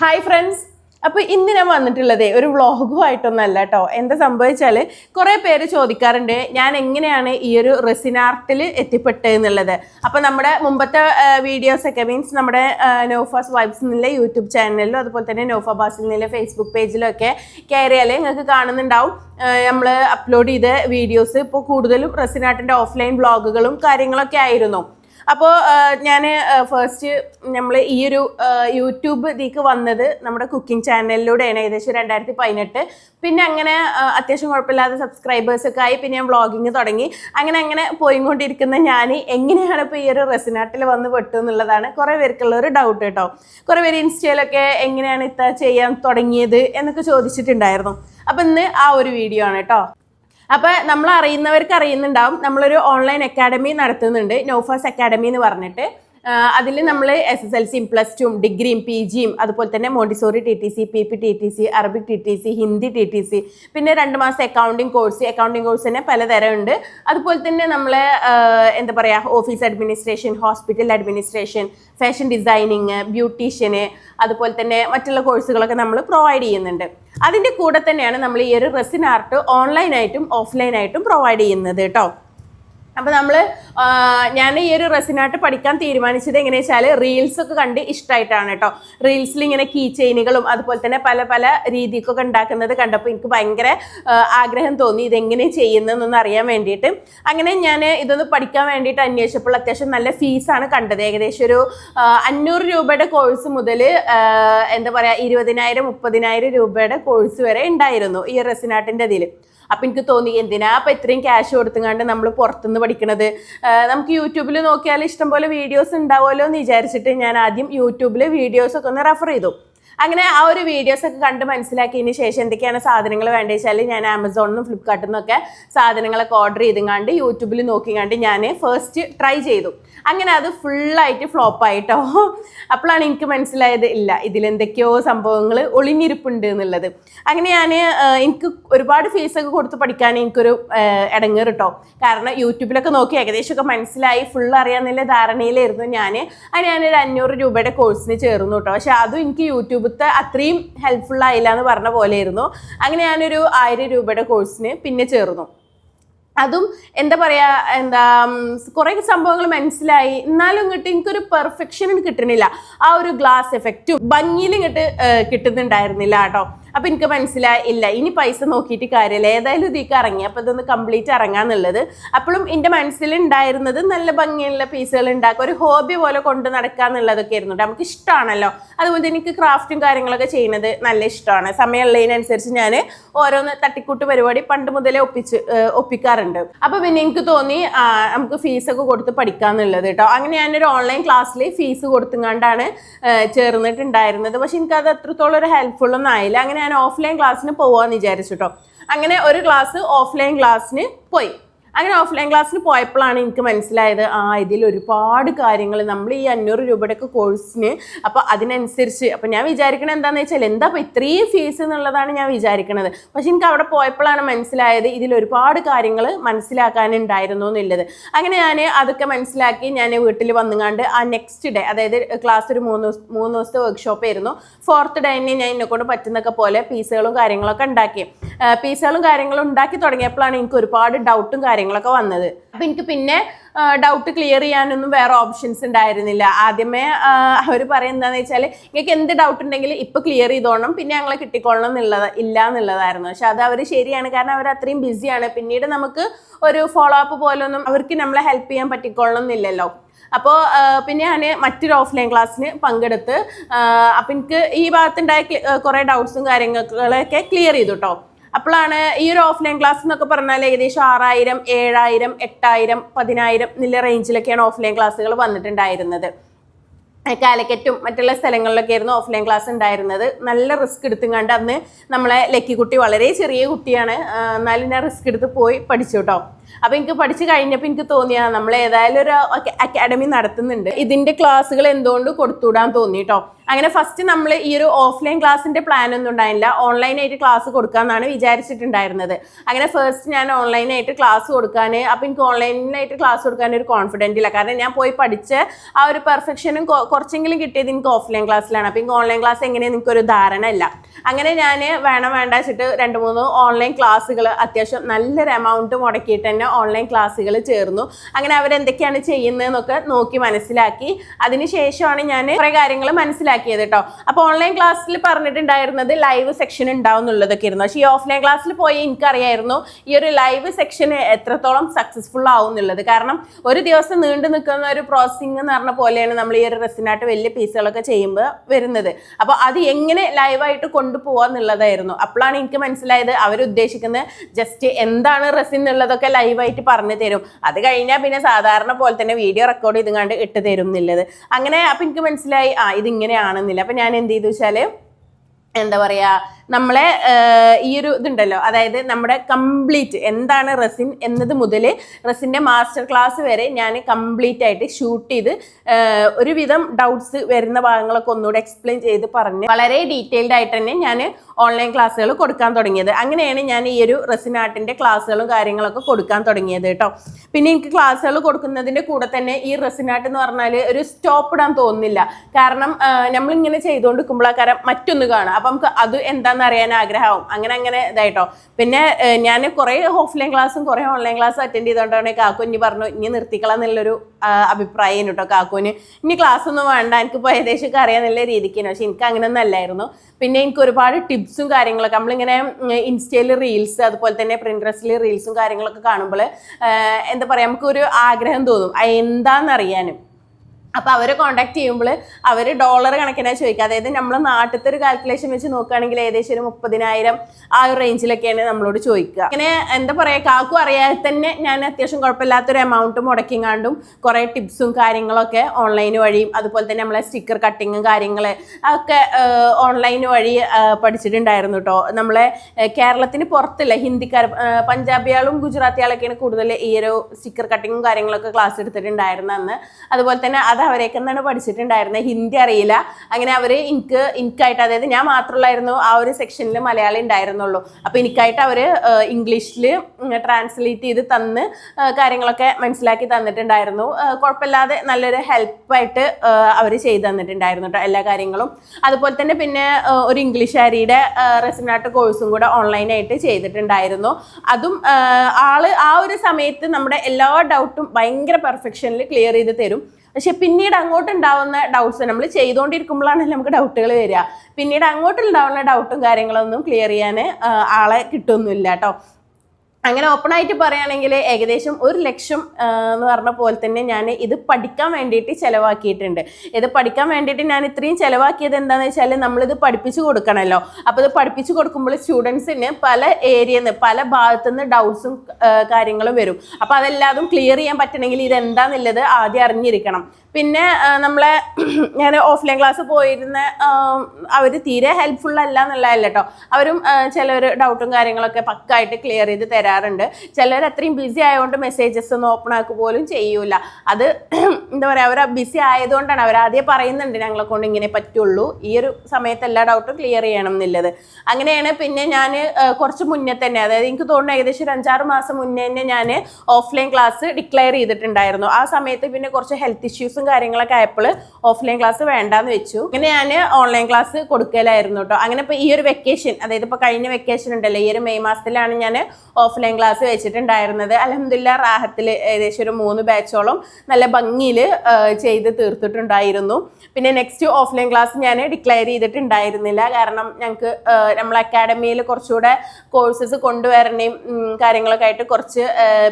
Hi friends അപ്പോൾ ഇന്ന് ഞാൻ വന്നിട്ടുള്ളത് ഒരു വ്ളോഗുമായിട്ടൊന്നല്ല കേട്ടോ എന്താ സംഭവിച്ചാൽ കുറേ പേര് ചോദിക്കാറുണ്ട് ഞാൻ എങ്ങനെയാണ് ഈ ഒരു റെസിനാർട്ടിൽ എത്തിപ്പെട്ടത് എന്നുള്ളത് അപ്പോൾ നമ്മുടെ മുമ്പത്തെ വീഡിയോസ് ഒക്കെ മീൻസ് നമ്മുടെ നോഫാസ് വൈബ്സ് എന്നുള്ള യൂട്യൂബ് ചാനലിലും അതുപോലെ തന്നെ നോഫ ബാസിൽ എന്നുള്ള ഫേസ്ബുക്ക് പേജിലും ഒക്കെ കയറിയാൽ നിങ്ങൾക്ക് കാണുന്നുണ്ടാവും. നമ്മൾ അപ്ലോഡ് ചെയ്ത വീഡിയോസ് ഇപ്പോൾ കൂടുതലും റെസിനാർട്ടിന്റെ ഓഫ്ലൈൻ വ്ളോഗുകളും കാര്യങ്ങളൊക്കെ ആയിരുന്നു. അപ്പോൾ ഞാൻ ഫസ്റ്റ് നമ്മൾ ഈ ഒരു യൂട്യൂബ് ഇതിക്ക് വന്നത് നമ്മുടെ കുക്കിംഗ് ചാനലിലൂടെയാണ് ഏകദേശം രണ്ടായിരത്തി പതിനെട്ട് പിന്നെ അങ്ങനെ അത്യാവശ്യം കുഴപ്പമില്ലാതെ സബ്സ്ക്രൈബേഴ്സൊക്കെ ആയി പിന്നെ ഞാൻ വ്ളോഗിങ് തുടങ്ങി. അങ്ങനെ അങ്ങനെ പോയിക്കൊണ്ടിരിക്കുന്ന ഞാൻ എങ്ങനെയാണ് ഇപ്പോൾ ഈ ഒരു റെസിനാട്ടിൽ വന്ന് പെട്ടു എന്നുള്ളതാണ് കുറേ പേർക്കുള്ള ഒരു ഡൗട്ട് കേട്ടോ. കുറേ പേര് ഇൻസ്റ്റയിലൊക്കെ എങ്ങനെയാണ് ഇത്ര ചെയ്യാൻ തുടങ്ങിയത് എന്നൊക്കെ ചോദിച്ചിട്ടുണ്ടായിരുന്നു. അപ്പം ഇന്ന് ആ ഒരു വീഡിയോ ആണ് കേട്ടോ. അപ്പോൾ നമ്മൾ അറിയുന്നവർക്ക് അറിയുന്നുണ്ടാവും. നമ്മളൊരു ഓൺലൈൻ അക്കാഡമി നടത്തുന്നുണ്ട്. നോഫാസ് അക്കാഡമി എന്ന് പറഞ്ഞിട്ട്. അതിൽ നമ്മൾ എസ് എസ് എൽ സിയും പ്ലസ് ടുവും ഡിഗ്രിയും പി ജിയും അതുപോലെ തന്നെ Montessori T T C P P T T C Arabic T T C Hindi T T C പിന്നെ രണ്ട് മാസം അക്കൗണ്ടിങ് കോഴ്സ് അക്കൗണ്ടിങ് കോഴ്സ് തന്നെ പലതരം ഉണ്ട് അതുപോലെ തന്നെ നമ്മൾ എന്താ പറയുക office administration hospital administration fashion designing beautician അതുപോലെ തന്നെ മറ്റുള്ള കോഴ്സുകളൊക്കെ നമ്മൾ പ്രൊവൈഡ് ചെയ്യുന്നുണ്ട്. അതിന്റെ കൂടെ തന്നെയാണ് നമ്മൾ ഈ ഒരു റെസിൻ ആർട്ട് ഓൺലൈനായിട്ടും ഓഫ്ലൈനായിട്ടും പ്രൊവൈഡ് ചെയ്യുന്നത് കേട്ടോ. അപ്പോൾ നമ്മൾ ഞാൻ ഈ ഒരു റെസിനായിട്ട് പഠിക്കാൻ തീരുമാനിച്ചത് എങ്ങനെയാ വെച്ചാൽ റീൽസ് ഒക്കെ കണ്ട് ഇഷ്ടമായിട്ടാണ് കേട്ടോ റീൽസിൽ ഇങ്ങനെ കീ ചെയിനുകളും അതുപോലെ തന്നെ പല പല രീതിക്കൊക്കെ ഉണ്ടാക്കുന്നത് കണ്ടപ്പോൾ എനിക്ക് ഭയങ്കര ആഗ്രഹം തോന്നി ഇതെങ്ങനെ ചെയ്യുന്നതെന്നൊന്ന് അറിയാൻ വേണ്ടിയിട്ട്. അങ്ങനെ ഞാൻ ഇതൊന്ന് പഠിക്കാൻ വേണ്ടിയിട്ട് അന്വേഷിച്ചപ്പോൾ അത്യാവശ്യം നല്ല ഫീസാണ് കണ്ടത്. ഏകദേശം ഒരു അഞ്ഞൂറ് രൂപയുടെ കോഴ്സ് മുതൽ എന്താ പറയുക ഇരുപതിനായിരം മുപ്പതിനായിരം രൂപയുടെ കോഴ്സ് വരെ ഉണ്ടായിരുന്നു ഈ റെസിനാട്ടിന്റെ ഇതിൽ അപ്പം എനിക്ക് തോന്നി എന്തിനാ അപ്പം ഇത്രയും ക്യാഷ് കൊടുത്തുങ്ങാണ്ട് നമ്മൾ പുറത്തുനിന്ന് പഠിക്കണത്? നമുക്ക് യൂട്യൂബിൽ നോക്കിയാൽ ഇഷ്ടംപോലെ വീഡിയോസ് ഉണ്ടാവുമല്ലോ എന്ന് വിചാരിച്ചിട്ട് ഞാൻ ആദ്യം യൂട്യൂബിൽ വീഡിയോസൊക്കെ ഒന്ന് റെഫർ ചെയ്തു. അങ്ങനെ ആ ഒരു വീഡിയോസ് ഒക്കെ കണ്ട് മനസ്സിലാക്കിയതിന് ശേഷം എന്തൊക്കെയാണ് സാധനങ്ങൾ വേണ്ടത് വെച്ചാൽ ഞാൻ ആമസോണിൽ നിന്നും ഫ്ലിപ്കാർട്ടിൽ നിന്നൊക്കെ സാധനങ്ങളൊക്കെ ഓർഡർ ചെയ്തുങ്ങാണ്ട് യൂട്യൂബിൽ നോക്കിങ്ങാണ്ട് ഞാൻ ഫസ്റ്റ് ട്രൈ ചെയ്തു. അങ്ങനെ അത് ഫുള്ളായിട്ട് ഫ്ലോപ്പ് ആയിട്ടോ? അപ്പോഴാണ് എനിക്ക് മനസ്സിലായത് ഇല്ല ഇതിലെന്തൊക്കെയോ സംഭവങ്ങൾ ഒളിഞ്ഞിരിപ്പുണ്ട് എന്നുള്ളത്. അങ്ങനെ ഞാൻ എനിക്ക് ഒരുപാട് ഫീസൊക്കെ കൊടുത്ത് പഠിക്കാൻ എനിക്കൊരു ഇടങ്ങേറ് കേട്ടോ കാരണം യൂട്യൂബിലൊക്കെ നോക്കി ഏകദേശമൊക്കെ മനസ്സിലായി ഫുൾ അറിയാമെന്നുള്ള ധാരണയിലായിരുന്നു ഞാൻ. അത് ഞാനൊരു അഞ്ഞൂറ് രൂപയുടെ കോഴ്സിന് ചേർന്നു കേട്ടോ. പക്ഷേ അതും എനിക്ക് യൂട്യൂബത്തെ അത്രയും ഹെൽപ്ഫുൾ ആയില്ല എന്ന് പറഞ്ഞ പോലെയായിരുന്നു. അങ്ങനെ ഞാനൊരു ആയിരം രൂപയുടെ കോഴ്സിന് പിന്നെ ചേർന്നു. അതും എന്താ പറയുക എന്താ കുറേ സംഭവങ്ങൾ മനസ്സിലായി. എന്നാലും ഇങ്ങോട്ട് എനിക്കൊരു പെർഫെക്ഷൻ കിട്ടണില്ല. ആ ഒരു ഗ്ലാസ് എഫക്റ്റും ഭംഗിയിൽ ഇങ്ങോട്ട് കിട്ടുന്നുണ്ടായിരുന്നില്ല കേട്ടോ. അപ്പൊ എനിക്ക് മനസ്സിലായി ഇല്ല ഇനി പൈസ നോക്കിയിട്ട് കാര്യമില്ല. ഏതായാലും ഇതിലേക്ക് ഇറങ്ങി. അപ്പൊ ഇതൊന്ന് കംപ്ലീറ്റ് ഇറങ്ങാന്നുള്ളത്. അപ്പോഴും എന്റെ മനസ്സിൽ ഉണ്ടായിരുന്നത് നല്ല ഭംഗിയുള്ള പീസുകൾ ഉണ്ടാക്കുക ഒരു ഹോബി പോലെ കൊണ്ട് നടക്കുക എന്നുള്ളതൊക്കെ ആയിരുന്നു നമുക്ക് ഇഷ്ടമാണല്ലോ. അതുപോലെ എനിക്ക് ക്രാഫ്റ്റും കാര്യങ്ങളൊക്കെ ചെയ്യുന്നത് നല്ല ഇഷ്ടമാണ്. സമയമുള്ളതിനനുസരിച്ച് ഞാൻ ഓരോന്ന് തട്ടിക്കൂട്ട് പരിപാടി പണ്ട് മുതലേ ഒപ്പിച്ച് ഒപ്പിക്കാറുണ്ട്. അപ്പൊ പിന്നെ എനിക്ക് തോന്നി നമുക്ക് ഫീസൊക്കെ കൊടുത്ത് പഠിക്കാന്നുള്ളത് കേട്ടോ. അങ്ങനെ ഞാനൊരു ഓൺലൈൻ ക്ലാസ്സിൽ ഫീസ് കൊടുത്തുങ്ങാണ്ടാണ് ചേർന്നിട്ടുണ്ടായിരുന്നത്. പക്ഷെ എനിക്കത് അത്രത്തോളം ഒരു ഹെൽപ്ഫുൾ ഒന്നും ആയില്ല. അങ്ങനെ ഞാൻ ഓഫ്ലൈൻ ക്ലാസ്സിന് പോവാന്ന് വിചാരിച്ചു കേട്ടോ അങ്ങനെ ഒരു ക്ലാസ് ഓഫ്ലൈൻ ക്ലാസ്സിന് പോയി. അങ്ങനെ ഓഫ്ലൈൻ ക്ലാസ്സിന് പോയപ്പോഴാണ് എനിക്ക് മനസ്സിലായത് ആ ഇതിൽ ഒരുപാട് കാര്യങ്ങൾ നമ്മൾ ഈ അഞ്ഞൂറ് രൂപയുടെ ഒക്കെ കോഴ്സിന് അപ്പോൾ അതിനനുസരിച്ച് അപ്പോൾ ഞാൻ വിചാരിക്കണത് എന്താണെന്ന് വെച്ചാൽ എന്താ ഇപ്പോൾ ഇത്രയും ഫീസ് എന്നുള്ളതാണ് ഞാൻ വിചാരിക്കണത്. പക്ഷെ എനിക്ക് അവിടെ പോയപ്പോഴാണ് മനസ്സിലായത് ഇതിൽ ഒരുപാട് കാര്യങ്ങൾ മനസ്സിലാക്കാനുണ്ടായിരുന്നു എന്നുള്ളത്. അങ്ങനെ ഞാൻ അതൊക്കെ മനസ്സിലാക്കി ഞാൻ വീട്ടിൽ വന്നുകൊണ്ട് ആ നെക്സ്റ്റ് ഡേ അതായത് ക്ലാസ് ഒരു മൂന്ന് മൂന്ന് ദിവസത്തെ വർക്ക്ഷോപ്പ് ആയിരുന്നു. ഫോർത്ത് ഡേ ഡേനെ ഞാൻ എന്നെക്കൊണ്ട് പറ്റുന്നൊക്കെ പോലെ പീസുകളും കാര്യങ്ങളൊക്കെ ഉണ്ടാക്കി. പീസുകളും കാര്യങ്ങളും ഉണ്ടാക്കി തുടങ്ങിയപ്പോഴാണ് എനിക്ക് ഒരുപാട് ഡൗട്ടും കാര്യങ്ങളൊക്കെ വന്നത്. അപ്പം എനിക്ക് പിന്നെ ഡൗട്ട് ക്ലിയർ ചെയ്യാനൊന്നും വേറെ ഓപ്ഷൻസ് ഉണ്ടായിരുന്നില്ല. ആദ്യമേ അവർ പറയുന്നതെന്ന് വെച്ചാൽ നിങ്ങൾക്ക് എന്ത് ഡൗട്ട് ഉണ്ടെങ്കിൽ ഇപ്പോൾ ക്ലിയർ ചെയ്തോണം പിന്നെ ഞങ്ങളെ കിട്ടിക്കൊള്ളണം എന്നുള്ളത് ഇല്ല എന്നുള്ളതായിരുന്നു. പക്ഷെ അത് അവർ ശരിയാണ് കാരണം അവർ അത്രയും ബിസിയാണ് പിന്നീട് നമുക്ക് ഒരു ഫോളോ അപ്പ് പോലൊന്നും അവർക്ക് നമ്മളെ ഹെൽപ്പ് ചെയ്യാൻ പറ്റിക്കൊള്ളണം എന്നില്ലല്ലോ. അപ്പോൾ പിന്നെ ഞാൻ മറ്റൊരു ഓഫ്ലൈൻ ക്ലാസ്സിന് പങ്കെടുത്ത് അപ്പം എനിക്ക് ഈ ഭാഗത്തുണ്ടായ കുറേ ഡൗട്ട്സും കാര്യങ്ങളൊക്കെ ക്ലിയർ ചെയ്തു കേട്ടോ അപ്പോഴാണ് ഈ ഒരു ഓഫ്ലൈൻ ക്ലാസ് എന്നൊക്കെ പറഞ്ഞാൽ ഏകദേശം ആറായിരം ഏഴായിരം എട്ടായിരം പതിനായിരം എന്നുള്ള റേഞ്ചിലൊക്കെയാണ് ഓഫ്ലൈൻ ക്ലാസ്സുകൾ വന്നിട്ടുണ്ടായിരുന്നത്. കാലിക്കറ്റും മറ്റുള്ള സ്ഥലങ്ങളിലൊക്കെ ആയിരുന്നു ഓഫ്ലൈൻ ക്ലാസ് ഉണ്ടായിരുന്നത്. നല്ല റിസ്ക് എടുത്തും കണ്ട് അന്ന് നമ്മളെ ലക്കി കുട്ടി വളരെ ചെറിയ കുട്ടിയാണ്. എന്നാലും ഞാൻ റിസ്ക് എടുത്ത് പോയി പഠിച്ചു കേട്ടോ. അപ്പൊ എനിക്ക് പഠിച്ചു കഴിഞ്ഞപ്പോൾ എനിക്ക് തോന്നിയാ നമ്മൾ ഏതായാലും ഒരു അക്കാഡമി നടത്തുന്നുണ്ട്. ഇതിന്റെ ക്ലാസ്സുകൾ എന്തുകൊണ്ട് കൊടുത്തുവിടാൻ തോന്നി കേട്ടോ അങ്ങനെ ഫസ്റ്റ് നമ്മൾ ഈ ഒരു ഓഫ്ലൈൻ ക്ലാസ്സിന്റെ പ്ലാൻ ഒന്നും ഉണ്ടായില്ല ഓൺലൈനായിട്ട് ക്ലാസ് കൊടുക്കാമെന്നാണ് വിചാരിച്ചിട്ടുണ്ടായിരുന്നത്. അങ്ങനെ ഫസ്റ്റ് ഞാൻ ഓൺലൈനായിട്ട് ക്ലാസ് കൊടുക്കാൻ അപ്പം എനിക്ക് ഓൺലൈനായിട്ട് ക്ലാസ് കൊടുക്കാൻ ഒരു കോൺഫിഡന്റ് ഇല്ല. കാരണം ഞാൻ പോയി പഠിച്ച ആ ഒരു പെർഫെക്ഷനും കുറച്ചെങ്കിലും കിട്ടിയത് എനിക്ക് ഓഫ്ലൈൻ ക്ലാസ്സിലാണ് അപ്പം എനിക്ക് ഓൺലൈൻ ക്ലാസ് എങ്ങനെയാണ് എനിക്കൊരു ധാരണ ഇല്ല. അങ്ങനെ ഞാൻ വേണം വേണ്ട വെച്ചിട്ട് രണ്ട് മൂന്ന് ഓൺലൈൻ ക്ലാസ്സുകൾ അത്യാവശ്യം നല്ലൊരു എമൗണ്ട് മുടക്കിയിട്ട് തന്നെ ഓൺലൈൻ ക്ലാസ്സുകൾ ചേർന്നു. അങ്ങനെ അവരെന്തൊക്കെയാണ് ചെയ്യുന്നതെന്നൊക്കെ നോക്കി മനസ്സിലാക്കി. അതിനുശേഷമാണ് ഞാൻ കുറേ കാര്യങ്ങൾ മനസ്സിലാക്കിയത് കേട്ടോ അപ്പോൾ ഓൺലൈൻ ക്ലാസ്സിൽ പറഞ്ഞിട്ടുണ്ടായിരുന്നത് ലൈവ് സെക്ഷൻ ഉണ്ടാവും എന്നുള്ളതൊക്കെ ആയിരുന്നു. പക്ഷേ ഈ ഓഫ്ലൈൻ ക്ലാസ്സിൽ പോയി എനിക്കറിയായിരുന്നു ഈ ഒരു ലൈവ് സെക്ഷൻ എത്രത്തോളം സക്സസ്ഫുൾ ആവും എന്നുള്ളത്. കാരണം ഒരു ദിവസം നീണ്ടു നിൽക്കുന്ന ഒരു പ്രോസസ്സിംഗ് എന്ന് പറഞ്ഞ പോലെയാണ് നമ്മൾ ഈ ഒരു റെസിനായിട്ട് വലിയ പീസുകളൊക്കെ ചെയ്യുമ്പോൾ വരുന്നത്. അപ്പോൾ അത് എങ്ങനെ ലൈവായിട്ട് കൊണ്ടുപോകാന്നുള്ളതായിരുന്നു അപ്പോഴാണ് എനിക്ക് മനസ്സിലായത് അവരുദ്ദേശിക്കുന്നത് ജസ്റ്റ് എന്താണ് റെസിൻ എന്നുള്ളതൊക്കെ ലൈവായിട്ട് പറഞ്ഞു തരും. അത് കഴിഞ്ഞാൽ പിന്നെ സാധാരണ പോലെ തന്നെ വീഡിയോ റെക്കോർഡ് ചെയ്തുകൊണ്ട് ഇട്ട് തരും എന്നുള്ളത് അങ്ങനെ അപ്പം എനിക്ക് മനസ്സിലായി ആ ഇതിങ്ങനെയാണെന്നില്ല. അപ്പം ഞാൻ എന്ത് ചെയ്തു വെച്ചാൽ എന്താ പറയുക നമ്മളെ ഈ ഒരു ഇതുണ്ടല്ലോ. അതായത് നമ്മുടെ കംപ്ലീറ്റ് എന്താണ് റെസിൻ എന്നത് മുതൽ റെസിന്റെ മാസ്റ്റർ ക്ലാസ് വരെ ഞാൻ കംപ്ലീറ്റ് ആയിട്ട് ഷൂട്ട് ചെയ്ത് ഒരുവിധം ഡൗട്ട്സ് വരുന്ന ഭാഗങ്ങളൊക്കെ ഒന്നുകൂടെ എക്സ്പ്ലെയിൻ ചെയ്ത് പറഞ്ഞ് വളരെ ഡീറ്റെയിൽഡ് ആയിട്ട് തന്നെ ഞാൻ ഓൺലൈൻ ക്ലാസ്സുകൾ കൊടുക്കാൻ തുടങ്ങിയത്. അങ്ങനെയാണ് ഞാൻ ഈ ഒരു റെസിൻ ആർട്ടിന്റെ ക്ലാസ്സുകളും കാര്യങ്ങളൊക്കെ കൊടുക്കാൻ തുടങ്ങിയത് കേട്ടോ. പിന്നെ എനിക്ക് ക്ലാസ്സുകൾ കൊടുക്കുന്നതിന്റെ കൂടെ തന്നെ ഈ റെസിൻ ആർട്ട് എന്ന് പറഞ്ഞാൽ ഒരു സ്റ്റോപ്പ് ഇടാൻ തോന്നുന്നില്ല. കാരണം നമ്മളിങ്ങനെ ചെയ്തുകൊണ്ടിരിക്കുമ്പോഴാക്കാരം മറ്റൊന്ന് കാണാം. അപ്പം നമുക്ക് അത് എന്താണെന്ന് അറിയാൻ ആഗ്രഹമാവും. അങ്ങനെ അങ്ങനെ ഇതായിട്ടോ. പിന്നെ ഞാൻ കുറേ ഓഫ്ലൈൻ ക്ലാസ്സും കുറേ ഓൺലൈൻ ക്ലാസ് അറ്റൻഡ് ചെയ്തുകൊണ്ടാണ് കാക്കു ഇനി പറഞ്ഞു ഇനി നിർത്തിക്കളാം എന്നുള്ളൊരു ആഹ്, അഭിപ്രായം കേട്ടോ കാക്കുവിന് ഇനി ക്ലാസ് ഒന്നും വേണ്ട. എനിക്കിപ്പോൾ ഏകദേശമൊക്കെ നല്ല രീതിക്ക് പക്ഷെ എനിക്ക് അങ്ങനെ ഒന്നും അല്ലായിരുന്നു. പിന്നെ എനിക്ക് ഒരുപാട് ടിപ്സും കാര്യങ്ങളൊക്കെ നമ്മളിങ്ങനെ ഇൻസ്റ്റയിൽ റീൽസ് അതുപോലെ തന്നെ പ്രിൻട്രസ്റ്റിൽ റീൽസും കാര്യങ്ങളൊക്കെ കാണുമ്പോൾ എന്താ പറയുക നമുക്കൊരു ആഗ്രഹം തോന്നും. എന്താണെന്ന് എന്താണെന്നറിയാനും അപ്പോൾ അവരെ കോൺടാക്ട് ചെയ്യുമ്പോൾ അവർ ഡോളർ കണക്കിനാണ് ചോദിക്കുക അതായത് നമ്മൾ നാട്ടിലത്തെ ഒരു കാൽക്കുലേഷൻ വെച്ച് നോക്കുകയാണെങ്കിൽ ഏകദേശം ഒരു മുപ്പതിനായിരം ആ ഒരു റേഞ്ചിലൊക്കെയാണ് നമ്മളോട് ചോദിക്കുക അങ്ങനെ എന്താ പറയുക കാക്കു അറിയാതെ തന്നെ ഞാൻ അത്യാവശ്യം കുഴപ്പമില്ലാത്തൊരു എമൗണ്ട് മുടക്കിങ്ങാണ്ടും കുറേ ടിപ്സും കാര്യങ്ങളൊക്കെ ഓൺലൈൻ വഴിയും അതുപോലെ തന്നെ നമ്മളെ സ്റ്റിക്കർ കട്ടിങ്ങും കാര്യങ്ങൾ ഒക്കെ ഓൺലൈൻ വഴി പഠിച്ചിട്ടുണ്ടായിരുന്നു കേട്ടോ നമ്മളെ കേരളത്തിന് പുറത്തില്ല ഹിന്ദിക്കാർ പഞ്ചാബിയാളും പഞ്ചാബികളും ഗുജറാത്തികളൊക്കെയാണ് കൂടുതൽ ഈ ഒരു സ്റ്റിക്കർ കട്ടിങ്ങും കാര്യങ്ങളൊക്കെ ക്ലാസ് എടുത്തിട്ടുണ്ടായിരുന്ന അന്ന്. അതുപോലെ തന്നെ അത് അവരെയൊക്കെ എന്താണ് പഠിച്ചിട്ടുണ്ടായിരുന്നത്. ഹിന്ദി അറിയില്ല. അങ്ങനെ അവർ എനിക്ക് എനിക്കായിട്ട് അതായത് ഞാൻ മാത്രമല്ലായിരുന്നു ആ ഒരു സെക്ഷനിൽ മലയാളം ഉണ്ടായിരുന്നുള്ളൂ. അപ്പോൾ എനിക്കായിട്ട് അവർ ഇംഗ്ലീഷിൽ ട്രാൻസ്ലേറ്റ് ചെയ്ത് തന്ന് കാര്യങ്ങളൊക്കെ മനസ്സിലാക്കി തന്നിട്ടുണ്ടായിരുന്നു. കുഴപ്പമില്ലാതെ നല്ലൊരു ഹെൽപ്പായിട്ട് അവർ ചെയ്തു തന്നിട്ടുണ്ടായിരുന്നു കേട്ടോ എല്ലാ കാര്യങ്ങളും. അതുപോലെ തന്നെ പിന്നെ ഒരു ഇംഗ്ലീഷ് ഇംഗ്ലീഷുകാരിയുടെ റെസിനാട്ട് കോഴ്സും കൂടെ ഓൺലൈനായിട്ട് ചെയ്തിട്ടുണ്ടായിരുന്നു. അതും ആൾ ആ ഒരു സമയത്ത് നമ്മുടെ എല്ലാ ഡൗട്ടും ഭയങ്കര പെർഫെക്ഷനിൽ ക്ലിയർ ചെയ്ത് തരും. പക്ഷെ പിന്നീട് അങ്ങോട്ട് ഉണ്ടാവുന്ന ഡൗട്ട്സ് നമ്മൾ ചെയ്തുകൊണ്ടിരിക്കുമ്പോഴാണ് നമുക്ക് ഡൗട്ടുകൾ വരിക. പിന്നീട് അങ്ങോട്ട് ഉണ്ടാവുന്ന ഡൗട്ടും കാര്യങ്ങളൊന്നും ക്ലിയർ ചെയ്യാൻ ആളെ കിട്ടുന്നില്ല കേട്ടോ അങ്ങനെ ഓപ്പൺ ആയിട്ട് പറയുകയാണെങ്കിൽ ഏകദേശം ഒരു ലക്ഷം എന്ന് പറഞ്ഞ പോലെ തന്നെ ഞാൻ ഇത് പഠിക്കാൻ വേണ്ടിയിട്ട് ചിലവാക്കിയിട്ടുണ്ട്. ഇത് പഠിക്കാൻ വേണ്ടിയിട്ട് ഞാൻ ഇത്രയും ചിലവാക്കിയത് എന്താണെന്ന് വെച്ചാൽ നമ്മളിത് പഠിപ്പിച്ചു കൊടുക്കണമല്ലോ അപ്പോൾ ഇത് പഠിപ്പിച്ചു കൊടുക്കുമ്പോൾ സ്റ്റുഡൻസിന് പല ഏരിയയിൽ നിന്ന് പല ഭാഗത്തു നിന്ന് ഡൗട്ട്സും കാര്യങ്ങളും വരും. അപ്പോൾ അതെല്ലാതും ക്ലിയർ ചെയ്യാൻ പറ്റണമെങ്കിൽ ഇത് എന്താണെന്നുള്ളത് ആദ്യം അറിഞ്ഞിരിക്കണം. പിന്നെ നമ്മളെ ഞാൻ ഓഫ്ലൈൻ ക്ലാസ് പോയിരുന്ന അവർ തീരെ ഹെൽപ്ഫുൾ അല്ല എന്നുള്ളതല്ല കേട്ടോ അവരും ചിലർ ഡൗട്ടും കാര്യങ്ങളൊക്കെ പക്കായിട്ട് ക്ലിയർ ചെയ്ത് തരാറുണ്ട്. ചിലർ അത്രയും ബിസി ആയതുകൊണ്ട് മെസ്സേജസ് ഒന്നും ഓപ്പൺ ആക്കുക പോലും ചെയ്യൂല. അത് എന്താ പറയുക അവർ ബിസി ആയതുകൊണ്ടാണ് അവർ ആദ്യം പറയുന്നുണ്ട് ഞങ്ങളെ കൊണ്ട് ഇങ്ങനെ പറ്റുള്ളൂ. ഈ ഒരു സമയത്ത് എല്ലാ ഡൗട്ടും ക്ലിയർ ചെയ്യണം എന്നുള്ളത്. അങ്ങനെയാണ് പിന്നെ ഞാൻ കുറച്ച് മുന്നേ തന്നെ അതായത് എനിക്ക് തോന്നുന്നു ഏകദേശം ഒരു അഞ്ചാറ് മാസം മുന്നേ തന്നെ ഞാൻ ഓഫ്ലൈൻ ക്ലാസ് ഡിക്ലെയർ ചെയ്തിട്ടുണ്ടായിരുന്നു. ആ സമയത്ത് പിന്നെ കുറച്ച് ഹെൽത്ത് ഇഷ്യൂസും കാര്യങ്ങളൊക്കെ ആയപ്പോൾ ഓഫ്ലൈൻ ക്ലാസ് വേണ്ടാന്ന് വെച്ചു. അങ്ങനെ ഞാൻ ഓൺലൈൻ ക്ലാസ് കൊടുക്കലായിരുന്നു കേട്ടോ അങ്ങനെ ഇപ്പോൾ ഈ ഒരു വെക്കേഷൻ അതായത് ഇപ്പോൾ കഴിഞ്ഞ വെക്കേഷൻ ഉണ്ടല്ലോ ഈ ഒരു മെയ് മാസത്തിലാണ് ഞാൻ ഓഫ്ലൈൻ ക്ലാസ് വെച്ചിട്ടുണ്ടായിരുന്നത്. അലഹമില്ല റാഹത്തിൽ ഏകദേശം ഒരു മൂന്ന് ബാച്ചോളം നല്ല ഭംഗിയിൽ ചെയ്ത് തീർത്തിട്ടുണ്ടായിരുന്നു. പിന്നെ നെക്സ്റ്റ് ഓഫ്ലൈൻ ക്ലാസ് ഞാൻ ഡിക്ലെയർ ചെയ്തിട്ടുണ്ടായിരുന്നില്ല. കാരണം ഞങ്ങൾക്ക് നമ്മൾ അക്കാഡമിയിൽ കുറച്ചുകൂടെ കോഴ്സസ് കൊണ്ടുവരണേയും കാര്യങ്ങളൊക്കെ ആയിട്ട് കുറച്ച്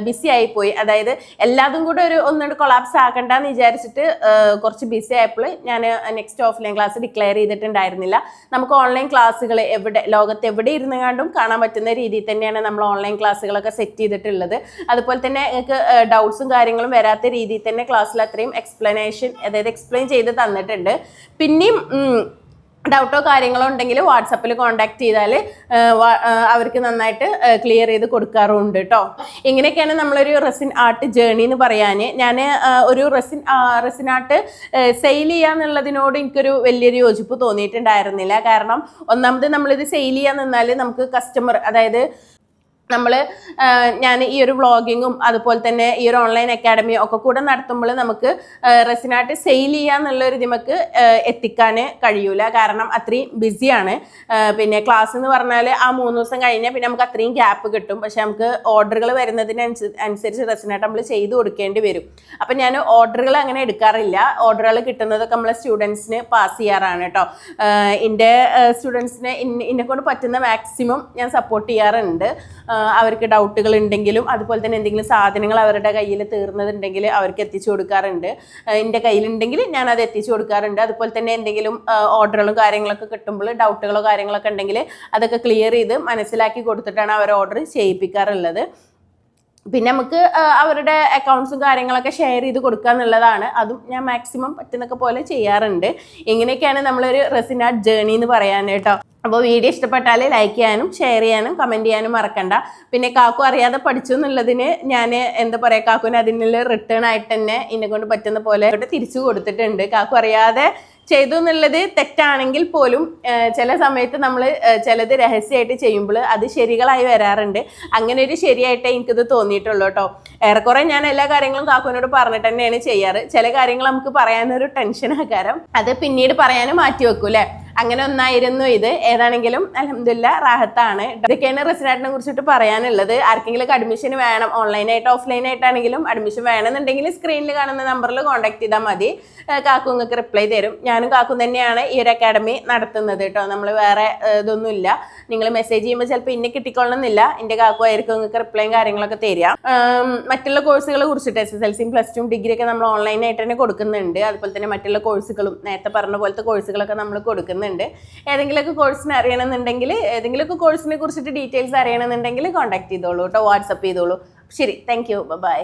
ബിസി ആയിപ്പോയി അതായത് എല്ലാതും കൂടെ ഒരു ഒന്നുകൊണ്ട് കൊളാപ്സ് ആക്കണ്ടെന്ന് വിചാരിച്ചിട്ട് ആ, കുറച്ച് ബിസി ആയപ്പോൾ ഞാൻ നെക്സ്റ്റ് ഓഫ്ലൈൻ ക്ലാസ് ഡിക്ലെയർ ചെയ്തിട്ടുണ്ടായിരുന്നില്ല. നമുക്ക് ഓൺലൈൻ ക്ലാസ്സുകൾ എവിടെ ലോകത്ത് എവിടെ ഇരുന്നുകൊണ്ടും കാണാൻ പറ്റുന്ന രീതിയിൽ തന്നെയാണ് നമ്മൾ ഓൺലൈൻ ക്ലാസ്സുകളൊക്കെ സെറ്റ് ചെയ്തിട്ടുള്ളത്. അതുപോലെ തന്നെ നിങ്ങൾക്ക് ഡൗട്ട്സും കാര്യങ്ങളും വരാത്ത രീതിയിൽ തന്നെ ക്ലാസ്സിൽ അത്രയും എക്സ്പ്ലനേഷൻ അതായത് എക്സ്പ്ലെയിൻ ചെയ്ത് തന്നിട്ടുണ്ട്. പിന്നെയും ഡൗട്ടോ കാര്യങ്ങളോ ഉണ്ടെങ്കിൽ വാട്സപ്പിൽ കോൺടാക്ട് ചെയ്താൽ അവർക്ക് നന്നായിട്ട് ക്ലിയർ ചെയ്ത് കൊടുക്കാറുണ്ട് കേട്ടോ ഇങ്ങനെയൊക്കെയാണ് നമ്മളൊരു റെസിൻ ആർട്ട് ജേണി എന്ന് പറയാൻ ഞാൻ ഒരു റെസിൻ റെസിൻ ആർട്ട് സെയിൽ ചെയ്യാന്നുള്ളതിനോട് എനിക്കൊരു വലിയൊരു യോജിപ്പ് തോന്നിയിട്ടുണ്ടായിരുന്നില്ല. കാരണം ഒന്നാമത് നമ്മളിത് സെയിൽ ചെയ്യാൻ നിന്നാൽ നമുക്ക് കസ്റ്റമർ അതായത് നമ്മൾ ഞാൻ ഈ ഒരു വ്ളോഗിങ്ങും അതുപോലെ തന്നെ ഈ ഒരു ഓൺലൈൻ അക്കാഡമിയും ഒക്കെ കൂടെ നടത്തുമ്പോൾ നമുക്ക് റെസിനായിട്ട് സെയിൽ ചെയ്യാന്നുള്ള ഒരു ഇതിമക്ക് എത്തിക്കാൻ കഴിയൂല. കാരണം അത്രയും ബിസിയാണ്. പിന്നെ ക്ലാസ് എന്ന് പറഞ്ഞാൽ ആ മൂന്ന് ദിവസം കഴിഞ്ഞാൽ പിന്നെ നമുക്ക് അത്രയും ഗ്യാപ്പ് കിട്ടും. പക്ഷെ നമുക്ക് ഓർഡറുകൾ വരുന്നതിന് അനുസരിച്ച് റെസിനായിട്ട് നമ്മൾ ചെയ്തു കൊടുക്കേണ്ടി വരും. അപ്പം ഞാൻ ഓർഡറുകൾ അങ്ങനെ എടുക്കാറില്ല. ഓർഡറുകൾ കിട്ടുന്നതൊക്കെ നമ്മളെ സ്റ്റുഡൻസിന് പാസ് ചെയ്യാറാണ് കേട്ടോ. എന്റെ സ്റ്റുഡൻസിനെ എന്നെ കൊണ്ട് പറ്റുന്ന മാക്സിമം ഞാൻ സപ്പോർട്ട് ചെയ്യാറുണ്ട്. അവർക്ക് ഡൗട്ടുകൾ ഉണ്ടെങ്കിലും അതുപോലെ തന്നെ എന്തെങ്കിലും സാധനങ്ങൾ അവരുടെ കയ്യിൽ തീർന്നതുണ്ടെങ്കിൽ അവർക്ക് എത്തിച്ചു കൊടുക്കാറുണ്ട്. എന്റെ കയ്യിലുണ്ടെങ്കിൽ ഞാൻ അത് എത്തിച്ചു കൊടുക്കാറുണ്ട്. അതുപോലെ തന്നെ എന്തെങ്കിലും ഓർഡറുകളും കാര്യങ്ങളൊക്കെ കിട്ടുമ്പോൾ ഡൗട്ടുകളോ കാര്യങ്ങളൊക്കെ ഉണ്ടെങ്കിൽ അതൊക്കെ ക്ലിയർ ചെയ്ത് മനസ്സിലാക്കി കൊടുത്തിട്ടാണ് അവർ ഓർഡർ ചെയ്യിപ്പിക്കാറുള്ളത്. പിന്നെ നമുക്ക് അവരുടെ അക്കൗണ്ട്സും കാര്യങ്ങളൊക്കെ ഷെയർ ചെയ്ത് കൊടുക്കുക എന്നുള്ളതാണ്. അതും ഞാൻ മാക്സിമം പറ്റുന്നൊക്കെ പോലെ ചെയ്യാറുണ്ട്. ഇങ്ങനെയൊക്കെയാണ് നമ്മളൊരു റെസിനാർട്ട് ജേണി എന്ന് പറയാൻ കേട്ടോ. അപ്പോൾ വീഡിയോ ഇഷ്ടപ്പെട്ടാൽ ലൈക്ക് ചെയ്യാനും ഷെയർ ചെയ്യാനും കമന്റ് ചെയ്യാനും മറക്കണ്ട. പിന്നെ കാക്കു അറിയാതെ പഠിച്ചു എന്നുള്ളതിന് ഞാൻ എന്താ പറയുക കാക്കുവിന് അതിനുള്ള റിട്ടേൺ ആയിട്ട് തന്നെ എന്നെ കൊണ്ട് പറ്റുന്ന പോലെ തിരിച്ചു കൊടുത്തിട്ടുണ്ട്. കാക്കു അറിയാതെ ചെയ്തു എന്നുള്ളത് തെറ്റാണെങ്കിൽ പോലും ചില സമയത്ത് നമ്മൾ ചിലത് രഹസ്യമായിട്ട് ചെയ്യുമ്പോൾ അത് ശരികളായി വരാറുണ്ട്. അങ്ങനെ ഒരു ശരിയായിട്ടേ എനിക്കത് തോന്നിയിട്ടുള്ളൂ കേട്ടോ. ഏറെക്കുറെ ഞാൻ എല്ലാ കാര്യങ്ങളും കാക്കുവിനോട് പറഞ്ഞിട്ട് തന്നെയാണ് ചെയ്യാറ്. ചില കാര്യങ്ങൾ നമുക്ക് പറയാനൊരു ടെൻഷൻ ആകാരം. അത് പിന്നീട് പറയാനും മാറ്റി വെക്കും അല്ലേ അങ്ങനെ ഒന്നായിരുന്നു ഇത്. ഏതാണെങ്കിലും അലഹമില്ല റാഹത്താണ്. ഇതൊക്കെയാണ് റെസിനാറ്റിനെ കുറിച്ചിട്ട് പറയാനുള്ളത്. ആർക്കെങ്കിലും അഡ്മിഷൻ വേണം ഓൺലൈനായിട്ട് ഓഫ്ലൈൻ ആയിട്ടാണെങ്കിലും അഡ്മിഷൻ വേണമെന്നുണ്ടെങ്കിൽ സ്ക്രീനിൽ കാണുന്ന നമ്പറിൽ കോൺടാക്ട് ചെയ്താൽ മതി. കാക്കു നിങ്ങൾക്ക് റിപ്ലൈ തരും. ഞാനും കാക്കും തന്നെയാണ് ഈ ഒരു അക്കാഡമി നടത്തുന്നത് കേട്ടോ. നമ്മൾ വേറെ ഇതൊന്നുമില്ല. നിങ്ങൾ മെസ്സേജ് ചെയ്യുമ്പോൾ ചിലപ്പോൾ ഇന്നെ കിട്ടിക്കൊള്ളണമെന്നില്ല എന്റെ കാക്കു ആയിരിക്കും നിങ്ങൾക്ക് റിപ്ലൈയും കാര്യങ്ങളൊക്കെ തരിക. മറ്റുള്ള കോഴ്സുകളെ കുറിച്ചിട്ട് എസ് എസ് എൽ സിയും പ്ലസ് ടു ഡിഗ്രി ഒക്കെ നമ്മൾ ഓൺലൈനായിട്ട് തന്നെ കൊടുക്കുന്നുണ്ട്. അതുപോലെ തന്നെ മറ്റുള്ള കോഴ്സുകളും നേരത്തെ പറഞ്ഞ പോലത്തെ കോഴ്സുകളൊക്കെ നമ്മൾ കൊടുക്കുന്നുണ്ട്. ഏതെങ്കിലുമൊക്കെ കോഴ്സിന് അറിയണമെന്നുണ്ടെങ്കിൽ ഏതെങ്കിലുമൊക്കെ കോഴ്സിനെ കുറിച്ചിട്ട് ഡീറ്റെയിൽസ് അറിയണമെന്നുണ്ടെങ്കിൽ കോൺടാക്ട് ചെയ്തോളൂ കേട്ടോ വാട്സപ്പ് ചെയ്തോളൂ. ശരി താങ്ക് യു ബൈ